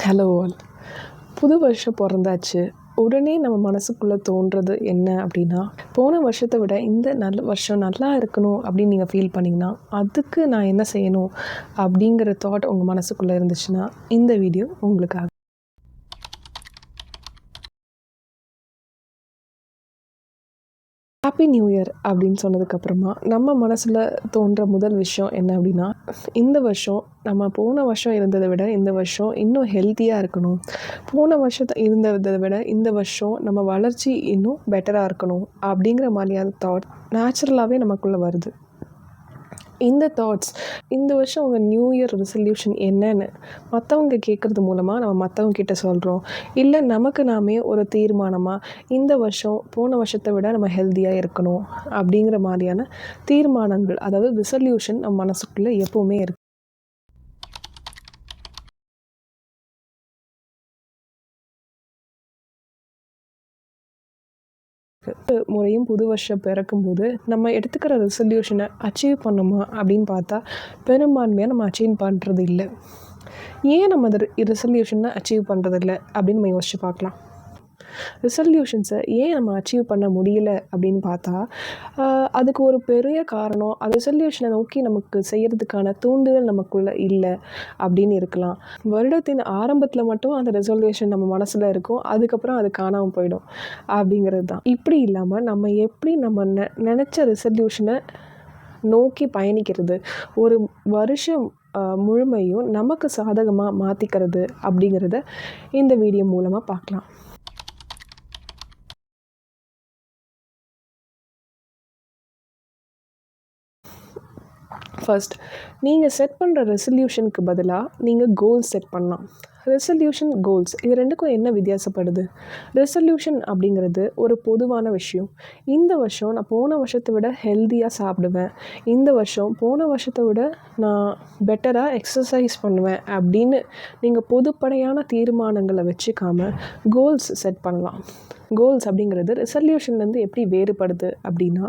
Hello all புது வருஷம் பிறந்தாச்சு. உடனே நம்ம மனசுக்குள்ளே தோன்றது என்ன அப்படின்னா போன வருஷத்தை விட இந்த நல்ல வருஷம் நல்லா இருக்கணும் அப்படின்னு நீங்கள் ஃபீல் பண்ணிங்கன்னா அதுக்கு நான் என்ன செய்யணும் அப்படிங்கிற தாட் உங்கள் மனசுக்குள்ளே இருந்துச்சுன்னா இந்த வீடியோ உங்களுக்காக ஹாப்பி நியூ இயர் அப்படின்னு சொன்னதுக்கப்புறமா நம்ம மனசில் தோன்ற முதல் விஷயம் என்ன அப்படின்னா இந்த வருஷம் நம்ம போன வருஷம் இருந்ததை விட இந்த வருஷம் இன்னும் ஹெல்த்தியாக இருக்கணும். போன வருஷத்தை இருந்ததை விட இந்த வருஷம் நம்ம வளர்ச்சி இன்னும் பெட்டராக இருக்கணும் அப்படிங்கிற மாதிரியான தாட் நேச்சுரலாகவே நமக்குள்ளே வருது. இந்த தாட்ஸ் இந்த வருஷம் உங்கள் நியூ இயர் ரெசல்யூஷன் என்னன்னு மற்றவங்க கேட்குறது மூலமாக நம்ம மற்றவங்க கிட்ட சொல்கிறோம் இல்லை நமக்கு நாமே ஒரு தீர்மானமாக இந்த வருஷம் போன வருஷத்தை விட நம்ம ஹெல்த்தியாக இருக்கணும் அப்படிங்கிற மாதிரியான தீர்மானங்கள் அதாவது ரெசல்யூஷன் நம்ம மனசுக்குள்ளே எப்போவுமே இருக்குது முறையும் புது வருஷம் பிறக்கும்போது நம்ம எடுத்துக்கிற ரெசல்யூஷனை அச்சீவ் பண்ணுமா அப்படின்னு பார்த்தா பெரும்பான்மையாக நம்ம அச்சீவ் பண்ணுறது இல்லை. ஏன் நம்ம அதை ரெசல்யூஷனை அச்சீவ் பண்ணுறதில்ல அப்படின்னு நம்ம யோசிச்சு பார்க்கலாம். ரிசல்யூஷன்ஸை ஏன் நம்ம அச்சீவ் பண்ண முடியல அப்படின்னு பார்த்தா அதுக்கு ஒரு பெரிய காரணம் அது ரிசல்யூஷனை நோக்கி நமக்கு செய்கிறதுக்கான தூண்டுதல் நமக்குள்ளே இல்லை அப்படின்னு இருக்கலாம். வருடத்தின் ஆரம்பத்தில் மட்டும் அந்த ரெசல்யூஷன் நம்ம மனசில் இருக்கும் அதுக்கப்புறம் அது காணாமல் போயிடும் அப்படிங்கிறது தான். இப்படி இல்லாமல் நம்ம எப்படி நம்ம நெ நினச்ச ரெசல்யூஷனை நோக்கி பயணிக்கிறது ஒரு வருஷம் முழுமையும் நமக்கு சாதகமாக மாற்றிக்கிறது அப்படிங்கிறத இந்த வீடியோ மூலமாக பார்க்கலாம். ஃபர்ஸ்ட் நீங்கள் செட் பண்ணுற ரெசல்யூஷனுக்கு பதிலாக நீங்கள் கோல்ஸ் செட் பண்ணலாம். ரெசல்யூஷன் கோல்ஸ் இது ரெண்டுக்கும் என்ன வித்தியாசப்படுது? ரெசல்யூஷன் அப்படிங்கிறது ஒரு பொதுவான விஷயம். இந்த வருஷம் நான் போன வருஷத்தை விட ஹெல்த்தியாக சாப்பிடுவேன். இந்த வருஷம் போன வருஷத்தை விட நான் பெட்டராக எக்ஸசைஸ் பண்ணுவேன் அப்படின்னு நீங்கள் பொதுப்படையான தீர்மானங்களை வச்சுக்காம கோல்ஸ் செட் பண்ணலாம். கோல்ஸ் அப்படிங்கிறது ரெசல்யூஷன்லேருந்து எப்படி வேறுபடுது அப்படின்னா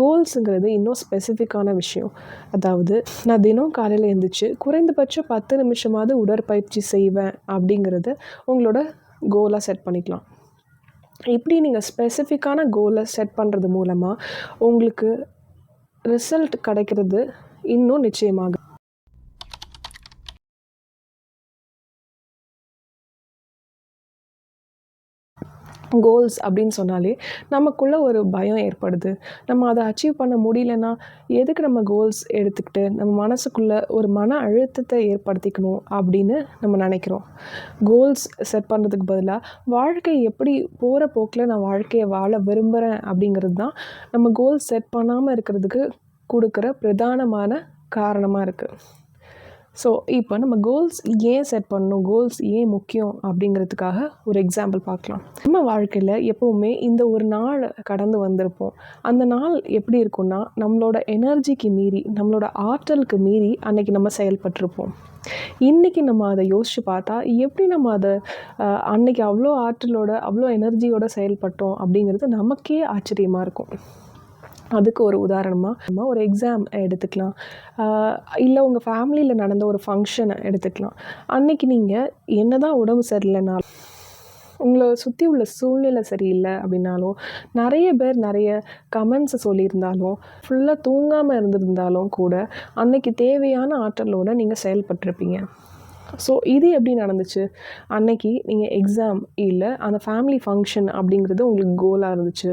கோல்ஸுங்கிறது இன்னும் ஸ்பெசிஃபிக்கான விஷயம். அதாவது நான் தினம் காலையில் எழுந்திரிச்சு குறைந்தபட்சம் பத்து நிமிஷமாவது உடற்பயிற்சி செய்வேன் அப்படிங்கிறத உங்களோட கோலாக செட் பண்ணிக்கலாம். இப்படி நீங்கள் ஸ்பெசிஃபிக்கான கோலை செட் பண்ணுறது மூலமாக உங்களுக்கு ரிசல்ட் கிடைக்கிறது இன்னும் நிச்சயமாக கோல்ஸ் அப்படின்னு சொன்னாலே நமக்குள்ளே ஒரு பயம் ஏற்படுது. நம்ம அதை அச்சீவ் பண்ண முடியலன்னா எதுக்கு நம்ம கோல்ஸ் எடுத்துக்கிட்டு நம்ம மனசுக்குள்ளே ஒரு மன அழுத்தத்தை ஏற்படுத்திக்கணும் அப்படின்னு நம்ம நினைக்கிறோம். கோல்ஸ் செட் பண்ணுறதுக்கு பதிலாக வாழ்க்கை எப்படி போகிற போக்கில் நான் வாழ்க்கையை வாழ விரும்புகிறேன் அப்படிங்கிறது தான் நம்ம கோல்ஸ் செட் பண்ணாமல் இருக்கிறதுக்கு கொடுக்குற பிரதானமான காரணமாக இருக்குது ஸோ இப்போ நம்ம கோல்ஸ் ஏன் செட் பண்ணணும் கோல்ஸ் ஏன் முக்கியம் அப்படிங்கிறதுக்காக ஒரு எக்ஸாம்பிள் பார்க்கலாம். நம்ம வாழ்க்கையில் எப்போவுமே இந்த ஒரு நாள் கடந்து வந்திருப்போம். அந்த நாள் எப்படி இருக்கும்னா நம்மளோட எனர்ஜிக்கு மீறி நம்மளோட ஆற்றலுக்கு மீறி அன்னைக்கு நம்ம செயல்பட்டிருப்போம். இன்றைக்கி நம்ம அதை யோசித்து பார்த்தா எப்படி நம்ம அதை அன்னைக்கு அவ்வளோ ஆற்றலோட அவ்வளோ எனர்ஜியோட செயல்பட்டோம் அப்படிங்கிறது நமக்கே ஆச்சரியமாக இருக்கும். அதுக்கு ஒரு உதாரணமாக நம்ம ஒரு எக்ஸாம் எடுத்துக்கலாம். இல்லை உங்கள் ஃபேமிலியில் நடந்த ஒரு ஃபங்க்ஷனை எடுத்துக்கலாம். அன்னைக்கு நீங்கள் என்ன தான் உடம்பு சரியில்லைனாலும் உங்களை சுற்றி உள்ள சூழ்நிலை சரியில்லை அப்படின்னாலும் நிறைய பேர் நிறைய கமெண்ட்ஸை சொல்லியிருந்தாலும் ஃபுல்லாக தூங்காமல் இருந்திருந்தாலும் கூட அன்னைக்கு தேவையான ஆற்றலோடு நீங்கள் செயல்பட்டிருப்பீங்க. ஸோ இது எப்படி நடந்துச்சு? அன்னைக்கு நீங்கள் எக்ஸாம் இல்லை அந்த ஃபேமிலி ஃபங்க்ஷன் அப்படிங்கிறது உங்களுக்கு கோலாக இருந்துச்சு.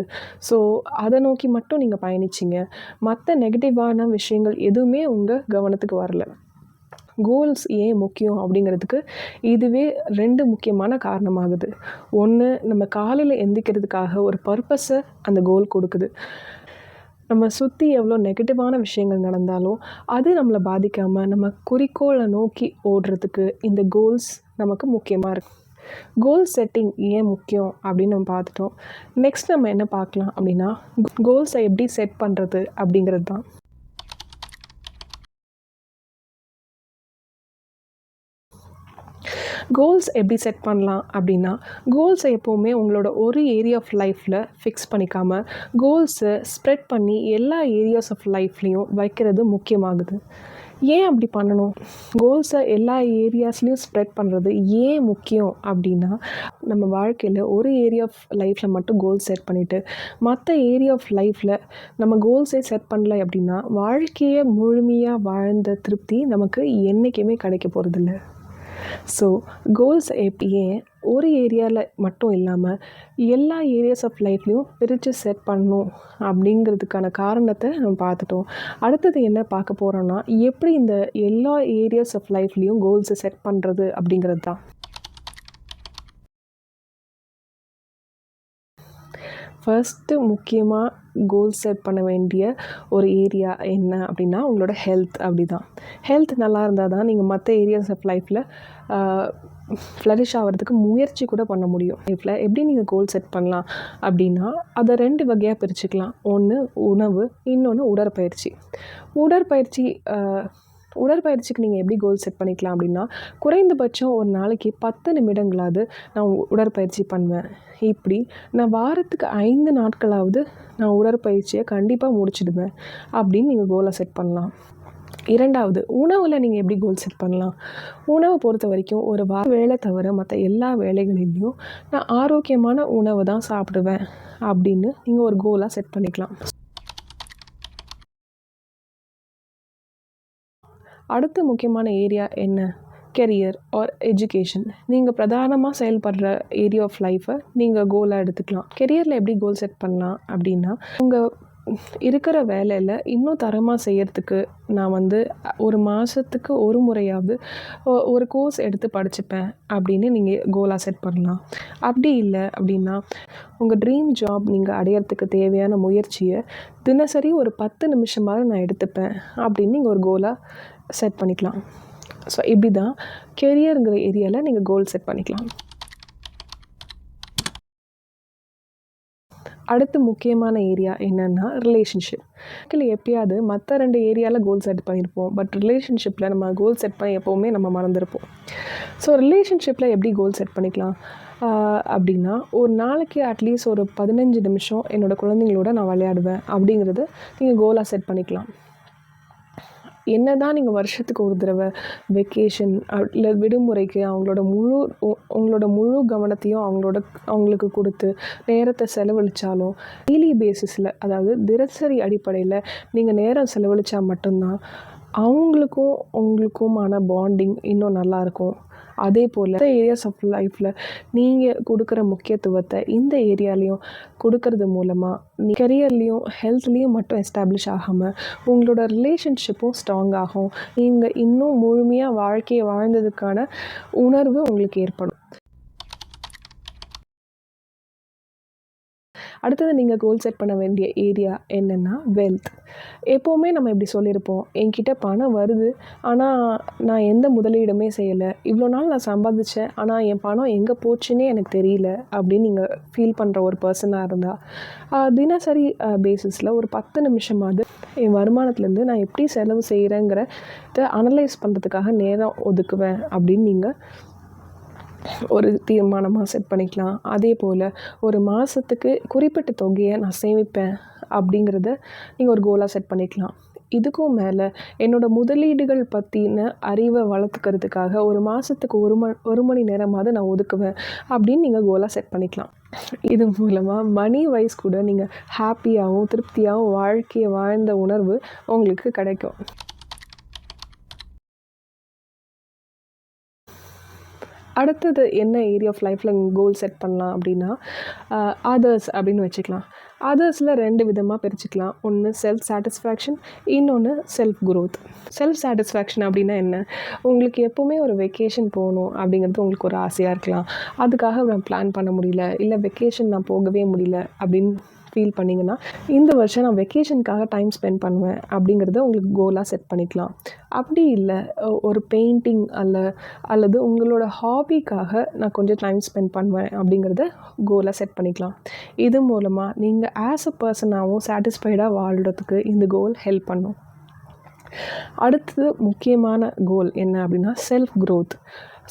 ஸோ அதை நோக்கி மட்டும் நீங்கள் பயணிச்சிங்க. மற்ற நெகட்டிவான விஷயங்கள் எதுவுமே உங்கள் கவனத்துக்கு வரல. கோல்ஸ் ஏன் முக்கியம் அப்படிங்கிறதுக்கு இதுவே ரெண்டு முக்கியமான காரணமாகுது. ஒன்று நம்ம காலையில் எந்திக்கிறதுக்காக ஒரு பர்பஸை அந்த கோல் கொடுக்குது. நம்ம சுற்றி எவ்வளோ நெகட்டிவான விஷயங்கள் நடந்தாலும் அது நம்மளை பாதிக்காமல் நம்ம குறிக்கோளை நோக்கி ஓடுறதுக்கு இந்த கோல்ஸ் நமக்கு முக்கியமாக இருக்கு. கோல் செட்டிங் ஏன் முக்கியம் அப்படின்னு நம்ம பார்த்துட்டோம். நெக்ஸ்ட் நம்ம என்ன பார்க்கலாம் அப்படின்னா கோல்ஸை எப்படி செட் பண்ணுறது அப்படிங்கிறது தான். கோல்ஸ் எப்படி செட் பண்ணலாம் அப்படின்னா கோல்ஸை எப்போவுமே உங்களோட ஒரு ஏரியா ஆஃப் லைஃப்பில் ஃபிக்ஸ் பண்ணிக்காமல் கோல்ஸை ஸ்ப்ரெட் பண்ணி எல்லா ஏரியாஸ் ஆஃப் லைஃப்லேயும் வைக்கிறது முக்கியமாகுது. ஏன் அப்படி பண்ணணும்? கோல்ஸை எல்லா ஏரியாஸ்லேயும் ஸ்ப்ரெட் பண்ணுறது ஏன் முக்கியம் அப்படின்னா நம்ம வாழ்க்கையில் ஒரு ஏரியா ஆஃப் லைஃப்பில் மட்டும் கோல் செட் பண்ணிவிட்டு மற்ற ஏரியா ஆஃப் லைஃப்பில் நம்ம கோல்ஸே செட் பண்ணல அப்படின்னா வாழ்க்கையை முழுமையாக வாழ்ந்த திருப்தி நமக்கு என்றைக்குமே கிடைக்க போகிறதில்ல ஸோ கோல்ஸ் ஏன் ஒரு ஏரியாவில் மட்டும் இல்லாமல் எல்லா ஏரியாஸ் ஆஃப் லைஃப்லேயும் பிரித்து செட் பண்ணணும் அப்படிங்கிறதுக்கான காரணத்தை நம்ம பார்த்துட்டோம். அடுத்தது என்ன பார்க்க போகிறோன்னா எப்படி இந்த எல்லா ஏரியாஸ் ஆஃப் லைஃப்லேயும் கோல்ஸை செட் பண்ணுறது அப்படிங்கிறது தான். ஃபர்ஸ்ட்டு முக்கியமாக கோல் செட் பண்ண வேண்டிய ஒரு ஏரியா என்ன அப்படின்னா உங்களோட ஹெல்த் அப்படி தான் ஹெல்த் நல்லா இருந்தால் தான் நீங்கள் மற்ற ஏரியாஸ் ஆஃப் லைஃப்பில் ஃப்ளரிஷ் ஆகிறதுக்கு முயற்சி கூட பண்ண முடியும். லைஃப்பில் எப்படி நீங்கள் கோல் செட் பண்ணலாம் அப்படின்னா அதை ரெண்டு வகையாக பிரிச்சுக்கலாம். ஒன்று உணவு இன்னொன்று உடற்பயிற்சி. உடற்பயிற்சி உடற்பயிற்சிக்கு நீங்கள் எப்படி கோல் செட் பண்ணிக்கலாம் அப்படின்னா குறைந்தபட்சம் ஒரு நாளைக்கு பத்து நிமிடங்களாவது நான் உடற்பயிற்சி பண்ணுவேன். இப்படி நான் வாரத்துக்கு ஐந்து நாட்களாவது நான் உடற்பயிற்சியை கண்டிப்பாக முடிச்சிடுவேன் அப்படின்னு நீங்கள் கோலை செட் பண்ணலாம். இரண்டாவது உணவில் நீங்கள் எப்படி கோல் செட் பண்ணலாம்? உணவை பொறுத்த வரைக்கும் ஒரு வார வேலை தவிர மற்ற எல்லா வேலைகளிலையும் நான் ஆரோக்கியமான உணவு தான் சாப்பிடுவேன் அப்படின்னு நீங்கள் ஒரு கோலாக செட் பண்ணிக்கலாம். அடுத்த முக்கியமான ஏரியா என்ன? கெரியர் ஆர் எஜுகேஷன் நீங்கள் பிரதானமாக செயல்படுற ஏரியா ஆஃப் லைஃப்பை நீங்கள் கோலாக எடுத்துக்கலாம். கெரியரில் எப்படி கோல் செட் பண்ணலாம் அப்படின்னா உங்கள் இருக்கிற வேலையில் இன்னும் தரமாக செய்கிறதுக்கு நான் வந்து ஒரு மாதத்துக்கு ஒரு முறையாவது ஒரு கோர்ஸ் எடுத்து படிச்சுப்பேன் அப்படின்னு நீங்கள் கோலாக செட் பண்ணலாம். அப்படி இல்லை அப்படின்னா உங்கள் ட்ரீம் ஜாப் நீங்கள் அடையிறதுக்கு தேவையான முயற்சியை தினசரி ஒரு பத்து நிமிஷமாவது நான் எடுத்துப்பேன் அப்படின்னு நீங்கள் ஒரு கோலாக செட் பண்ணிக்கலாம். ஸோ இப்படி தான் கெரியருங்கிற ஏரியாவில் நீங்கள் கோல் செட் பண்ணிக்கலாம். அடுத்து முக்கியமான ஏரியா என்னென்னா ரிலேஷன்ஷிப் இல்லை எப்பயாவது மற்ற ரெண்டு ஏரியாவில் கோல் செட் பண்ணியிருப்போம் பட் ரிலேஷன்ஷிப்பில் நம்ம கோல் செட் பண்ணி எப்போவுமே நம்ம மறந்துருப்போம். ஸோ ரிலேஷன்ஷிப்பில் எப்படி கோல் செட் பண்ணிக்கலாம்? அப்படின்னா ஒரு நாளைக்கு அட்லீஸ்ட் ஒரு பதினஞ்சு நிமிஷம் என்னோடய குழந்தைங்களோட நான் விளையாடுவேன். அப்படிங்கிறது நீங்கள் கோலாக செட் பண்ணிக்கலாம். என்ன தான் நீங்கள் வருஷத்துக்கு ஒரு தடவை வெக்கேஷன் இல்லை விடுமுறைக்கு அவங்களோட முழு உங்களோட முழு கவனத்தையும் அவங்களோட அவங்களுக்கு கொடுத்து நேரத்தை செலவழித்தாலும் டெய்லி பேசிஸில் அதாவது தினசரி அடிப்படையில் நீங்கள் நேரம் செலவழித்தா மட்டும்தான் அவங்களுக்கும் உங்களுக்குமான பாண்டிங் இன்னும் நல்லாயிருக்கும் அதே போல் ஏரியாஸ் ஆஃப் லைஃப்பில் நீங்கள் கொடுக்குற முக்கியத்துவத்தை இந்த ஏரியாலேயும் கொடுக்கறது மூலமாக நீ கரியர்லேயும் ஹெல்த்லேயும் மட்டும் எஸ்டாப்ளிஷ் ஆகாமல் உங்களோட ரிலேஷன்ஷிப்பும் ஸ்ட்ராங் ஆகும். நீங்கள் இன்னும் முழுமையாக வாழ்க்கையை வாழ்ந்ததுக்கான உணர்வு உங்களுக்கு ஏற்படும். அடுத்தது நீங்கள் கோல் செட் பண்ண வேண்டிய ஏரியா என்னென்னா வெல்த் எப்போவுமே நம்ம இப்படி சொல்லியிருப்போம். என்கிட்ட பணம் வருது. ஆனால் நான் எந்த முதலீடுமே செய்யலை. இவ்வளோ நாள் நான் சம்பாதிச்சேன். ஆனால் என் பணம் எங்கே போச்சுன்னே எனக்கு தெரியல. அப்படின்னு நீங்கள் ஃபீல் பண்ணுற ஒரு பர்சனாக இருந்தால் தினசரி பேசிஸில் ஒரு பத்து நிமிஷமாவது என் வருமானத்துலேருந்து நான் எப்படி செலவு செய்கிறேங்கிறத அனலைஸ் பண்ணுறதுக்காக நேரம் ஒதுக்குவேன் அப்படின்னு நீங்கள் ஒரு தீர்மானமாக செட் பண்ணிக்கலாம். அதே போல் ஒரு மாதத்துக்கு குறிப்பிட்ட தொகையை நான் சேமிப்பேன் அப்படிங்கிறத நீங்கள் ஒரு கோலாக செட் பண்ணிக்கலாம். இதுக்கும் மேலே என்னோடய முதலீடுகள் பற்றின அறிவை வளர்த்துக்கிறதுக்காக ஒரு மாதத்துக்கு ஒரு ம ஒரு மணி நேரமாவது நான் ஒதுக்குவேன் அப்படின்னு நீங்கள் கோலாக செட் பண்ணிக்கலாம். இது மூலமாக மணி வைஸ் கூட நீங்கள் ஹாப்பியாகவும் திருப்தியாகவும் வாழ்க்கையை வாழ்ந்த உணர்வு உங்களுக்கு கிடைக்கும். அடுத்தது என்ன ஏரியா ஆஃப் லைஃப்பில் கோல் செட் பண்ணலாம் அப்படின்னா அதர்ஸ் அப்படின்னு வச்சுக்கலாம். அதர்ஸில் ரெண்டு விதமாக பிரிச்சுக்கலாம். ஒன்று செல்ஃப் சாட்டிஸ்ஃபேக்ஷன் இன்னொன்று செல்ஃப் குரோத் செல்ஃப் சாட்டிஸ்ஃபேக்ஷன் அப்படின்னா என்ன? உங்களுக்கு எப்போவுமே ஒரு வெக்கேஷன் போகணும் அப்படிங்கிறது உங்களுக்கு ஒரு ஆசையாக இருக்கலாம். அதுக்காக நான் பிளான் பண்ண முடியல. இல்லை வெக்கேஷன் நான் போகவே முடியல அப்படின்னு ஃபீல் பண்ணிங்கன்னா இந்த வருஷம் நான் வெக்கேஷனுக்காக டைம் ஸ்பெண்ட் பண்ணுவேன் அப்படிங்கிறத உங்களுக்கு கோலாக செட் பண்ணிக்கலாம். அப்படி இல்லை ஒரு பெயிண்டிங் அல்ல அல்லது உங்களோட ஹாபிக்காக நான் கொஞ்சம் டைம் ஸ்பெண்ட் பண்ணுவேன் அப்படிங்கிறத கோலாக செட் பண்ணிக்கலாம். இது மூலமாக நீங்கள் ஆஸ் அ பர்சனாகவும் சாட்டிஸ்ஃபைடாக வாழ்கிறதுக்கு இந்த கோல் ஹெல்ப் பண்ணும். அடுத்தது முக்கியமான கோல் என்ன அப்படின்னா செல்ஃப் க்ரோத்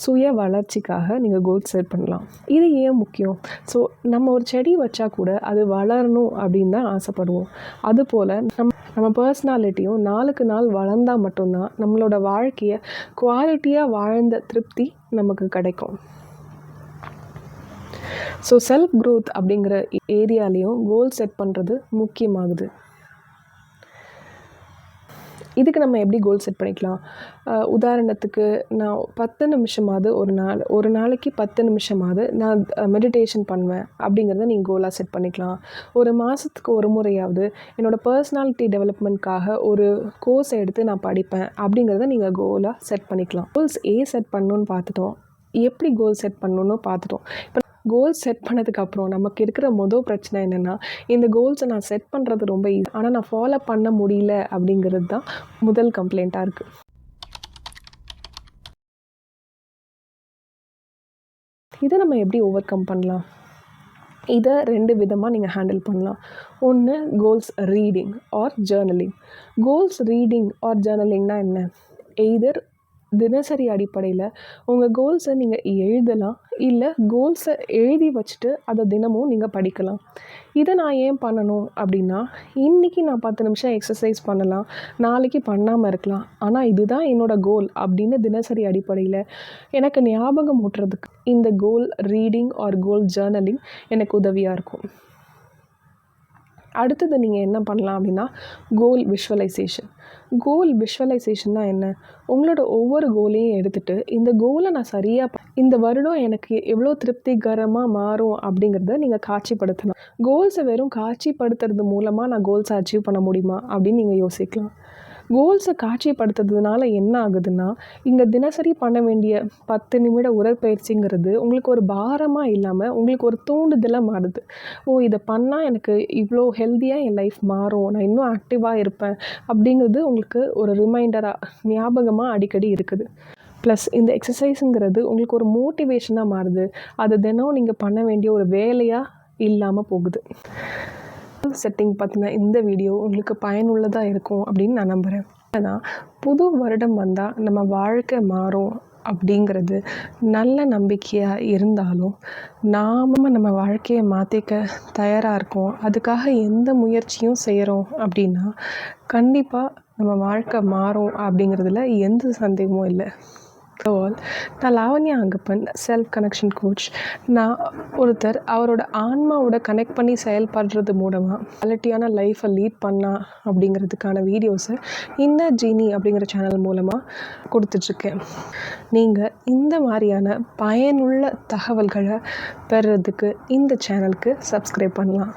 சுய வளர்ச்சிக்காக நீங்கள் கோல் செட் பண்ணலாம். இது ஏன் முக்கியம்? ஸோ நம்ம ஒரு செடி வச்சா கூட அது வளரணும் அப்படின்னு தான் ஆசைப்படுவோம். அதுபோல் நம் நம்ம பர்சனாலிட்டியும் நாளுக்கு நாள் வளர்ந்தால் மட்டும்தான் நம்மளோட வாழ்க்கையை குவாலிட்டியாக வாழ்ந்த திருப்தி நமக்கு கிடைக்கும். ஸோ செல்ஃப் க்ரோத் அப்படிங்கிற ஏரியாலேயும் கோல் செட் பண்ணுறது முக்கியமாகுது. இதுக்கு நம்ம எப்படி கோல் செட் பண்ணிக்கலாம்? உதாரணத்துக்கு நான் பத்து நிமிஷமாவது ஒரு நாள் ஒரு நாளைக்கு பத்து நிமிஷமாவது நான் மெடிடேஷன் பண்ணுவேன் அப்படிங்கிறத நீங்கள் கோலாக செட் பண்ணிக்கலாம். ஒரு மாதத்துக்கு ஒரு முறையாவது என்னோடய பர்சனாலிட்டி டெவலப்மெண்ட்காக ஒரு கோர்ஸ் எடுத்து நான் படிப்பேன் அப்படிங்கிறத நீங்கள் கோலாக செட் பண்ணிக்கலாம். கோல்ஸ் ஏ செட் பண்ணணுன்னு பார்த்துட்டோம்? எப்படி கோல் செட் பண்ணணுன்னு பார்த்துட்டோம்? இப்போ கோல் செட் பண்ணதுக்கப்புறம் நமக்கு இருக்கிற மொதல் பிரச்சனை என்னென்னா இந்த கோல்ஸை நான் செட் பண்ணுறது ரொம்ப ஈஸி ஆனால் நான் ஃபாலோ பண்ண முடியல அப்படிங்கிறது தான் முதல் கம்ப்ளைண்ட்டாக இருக்குது இதை நம்ம எப்படி ஓவர் கம் பண்ணலாம்? இதை ரெண்டு விதமாக நீங்கள் ஹேண்டில் பண்ணலாம். ஒன்று goals reading or journaling goals reading or ஜேர்னலிங்னால் என்ன? எய்தர் தினசரி அடிப்படையில் உங்கள் கோல்ஸை நீங்கள் எழுதலாம். இல்லை கோல்ஸை எழுதி வச்சுட்டு அதை தினமும் நீங்கள் படிக்கலாம். இதை நான் ஏன் பண்ணணும் அப்படின்னா இன்றைக்கி நான் பத்து நிமிஷம் எக்ஸசைஸ் பண்ணலாம். நாளைக்கு பண்ணாமல் இருக்கலாம். ஆனால் இதுதான் என்னோடய கோல் அப்படின்னு தினசரி அடிப்படையில் எனக்கு ஞாபகம் ஊட்டுறதுக்கு இந்த goal reading or goal journaling எனக்கு உதவியாக இருக்கும். அடுத்தது நீங்கள் என்ன பண்ணலாம் அப்படின்னா கோல் விஷுவலைசேஷன் கோல் விஷுவலைசேஷன்னா என்ன? உங்களோட ஒவ்வொரு கோலையும் எடுத்துகிட்டு இந்த கோலை நான் சரியாக இந்த வருடம் எனக்கு எவ்வளோ திருப்திகரமாக மாறும் அப்படிங்கிறத நீங்கள் காட்சிப்படுத்தலாம் கோல்ஸை வெறும் காட்சிப்படுத்துறது மூலமாக நான் கோல்ஸை அச்சீவ் பண்ண முடியுமா அப்படின்னு நீங்கள் யோசிக்கலாம். கோல்ஸை காட்சிப்படுத்துறதுனால என்ன ஆகுதுன்னா இங்கே தினசரி பண்ண வேண்டிய பத்து நிமிட உடற்பயிற்சிங்கிறது உங்களுக்கு ஒரு பாரமாக இல்லாமல் உங்களுக்கு ஒரு தூண்டுதலாக மாறுது. ஓ இதை பண்ணால் எனக்கு இவ்வளோ ஹெல்த்தியாக என் லைஃப் மாறும். நான் இன்னும் ஆக்டிவாக இருப்பேன். அப்படிங்கிறது உங்களுக்கு ஒரு ரிமைண்டராக ஞாபகமாக அடிக்கடி இருக்குது. ப்ளஸ் இந்த எக்ஸசைஸுங்கிறது உங்களுக்கு ஒரு மோட்டிவேஷனாக மாறுது. அது தினம் நீங்கள் பண்ண வேண்டிய ஒரு வேலையாக இல்லாமல் போகுது. செட்டிங் பற்றின இந்த வீடியோ உங்களுக்கு பயனுள்ளதாக இருக்கும் அப்படின்னு நான் நம்புகிறேன் ஏன்னா புது வருடம் வந்தால் நம்ம வாழ்க்கை மாறும் அப்படிங்கிறது நல்ல நம்பிக்கையாக இருந்தாலும் நாம் நம்ம வாழ்க்கையை மாற்றிக்க தயாராக இருக்கோம். அதுக்காக எந்த முயற்சியும் செய்கிறோம் அப்படின்னா கண்டிப்பாக நம்ம வாழ்க்கை மாறும் அப்படிங்கிறதுல எந்த சந்தேகமும் இல்லை. ஆல் நான் Lavanya Angappan self connection coach நான் ஒருத்தர் அவரோட ஆன்மாவோட கனெக்ட் பண்ணி செயல்படுறது மூலமாக குவாலிட்டியான லைஃப்பை லீட் பண்ணா அப்படிங்கிறதுக்கான வீடியோஸை இந்த ஜீனி அப்படிங்கிற சேனல் மூலமாக கொடுத்துட்ருக்கேன். நீங்கள் இந்த மாதிரியான பயனுள்ள தகவல்களை பெறுறதுக்கு இந்த சேனலுக்கு சப்ஸ்கிரைப் பண்ணலாம்.